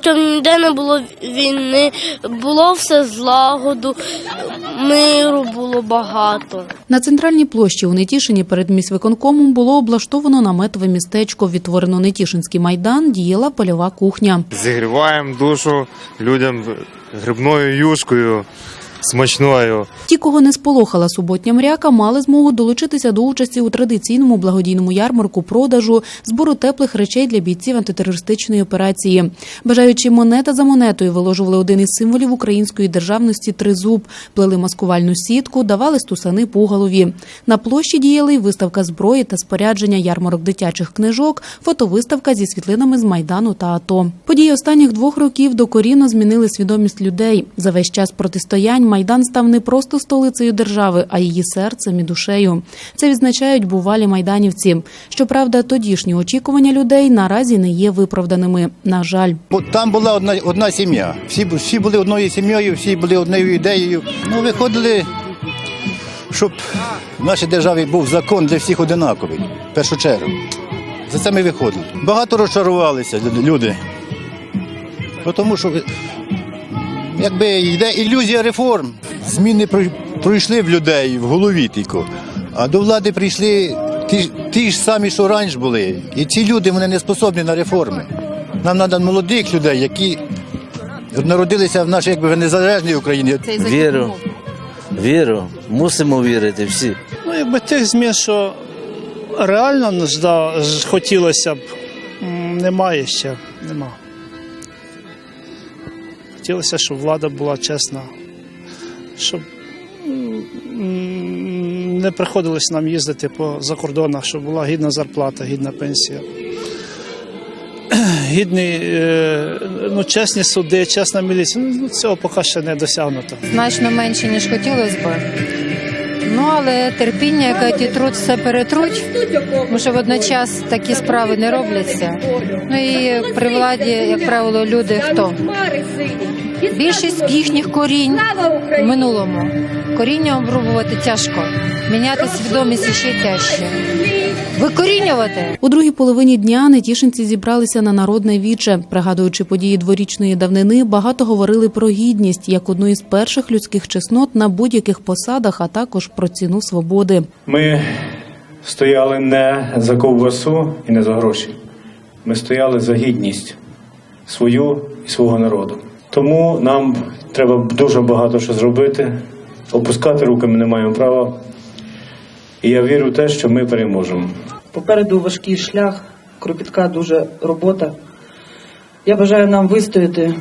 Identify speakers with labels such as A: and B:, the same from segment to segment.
A: щоб ніде не було війни, було все злагоду, миру було багато.
B: На центральній площі у Нетішині перед міськвиконкомом було облаштовано наметове містечко. Відтворено Нетішинський майдан, діяла польова кухня.
C: Зігріваємо душу людям грибною юшкою смачною.
B: Ті, кого не сполохала суботня мряка, мали змогу долучитися до участі у традиційному благодійному ярмарку продажу збору теплих речей для бійців антитерористичної операції. Бажаючи монета за монетою, виложували один із символів української державності тризуб, плели маскувальну сітку, давали стусани пугалові. На площі діяли й виставка зброї та спорядження, ярмарок дитячих книжок, фотовиставка зі світлинами з майдану та АТО. Події останніх двох років докорінно змінили свідомість людей. За весь час протистоянь майдан став не просто столицею держави, а її серцем і душею. Це відзначають бувалі майданівці. Щоправда, тодішні очікування людей наразі не є виправданими. На жаль.
D: Там була одна, одна сім'я. Всі, всі були одною сім'єю, всі були однією ідеєю. Ну, виходили, щоб в нашій державі був закон для всіх одинаковий, в першу чергу. За це ми виходили. Багато розчарувалися люди. Тому що якби йде ілюзія реформ. Зміни пройшли в людей в голові тільки. А до влади прийшли ті, ті ж самі, що раніше були. І ці люди вони не способні на реформи. Нам треба молодих людей, які народилися в нашій якби незалежній Україні.
E: Віру, віру, мусимо вірити всі.
F: Ну, якби тих змін, що реально хотілося б, немає ще. Нема. Хотілося, щоб влада була чесна, щоб не приходилось нам їздити по закордонах, щоб була гідна зарплата, гідна пенсія. Гідні, е, ну, чесні суди, чесна міліція. Ну, цього поки ще не досягнуто.
G: значно менше, ніж хотілося б. Ну, але терпіння, яке ті труд все перетруть, тому що водночас такі справи не робляться. Ну і при владі, як правило, люди хто? Більшість їхніх корінь в минулому. Коріння обрубувати тяжко, міняти свідомість ще тяжче. Викорінювати.
B: У другій половині дня нетішинці зібралися на народне віче. Пригадуючи події дворічної давнини, багато говорили про гідність як одну із перших людських чеснот на будь-яких посадах, а також про ціну свободи.
H: Ми стояли не за ковбасу і не за гроші. Ми стояли за гідність свою і свого народу. Тому нам треба дуже багато що зробити. Опускати руки ми не маємо права. І я вірю в те, що ми переможемо.
I: Попереду важкий шлях, кропітка дуже робота. Я бажаю нам вистояти.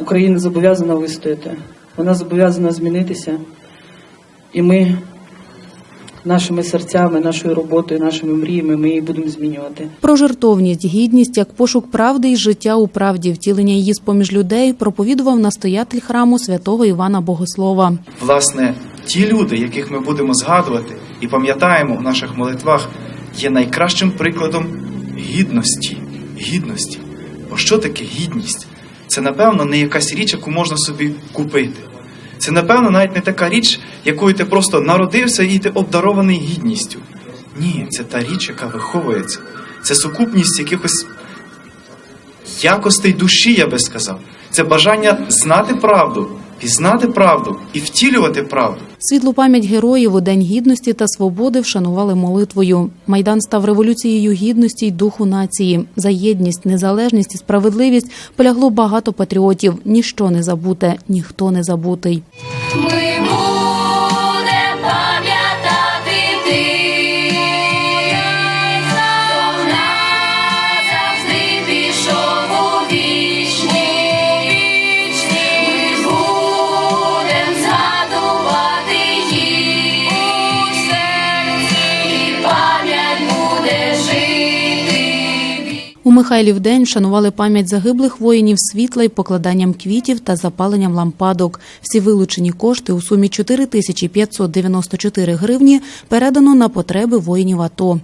I: Україна зобов'язана вистояти. Вона зобов'язана змінитися. І ми нашими серцями, нашою роботою, нашими мріями ми її будемо змінювати.
B: Про жертовність, гідність як пошук правди і життя у правді, втілення її з поміж людей проповідував настоятель храму святого Івана Богослова.
J: власне, ті люди, яких ми будемо згадувати і пам'ятаємо в наших молитвах, є найкращим прикладом гідності. Гідності. Бо що таке гідність? Це, напевно, не якась річ, яку можна собі купити. Це, напевно, навіть не така річ, якою ти просто народився і ти обдарований гідністю. Ні, це та річ, яка виховується. Це сукупність якихось якостей душі, я би сказав. Це бажання знати правду, пізнати правду і втілювати правду.
B: Світлу пам'ять героїв у День гідності та свободи вшанували молитвою. Майдан став революцією гідності й духу нації. За єдність, незалежність і справедливість полягло багато патріотів. Ніщо не забуте, ніхто не забутий.
K: Ми
B: У Михайлів день вшанували пам'ять загиблих воїнів світла й покладанням квітів та запаленням лампадок. Всі вилучені кошти у сумі 4594 гривні передано на потреби воїнів АТО.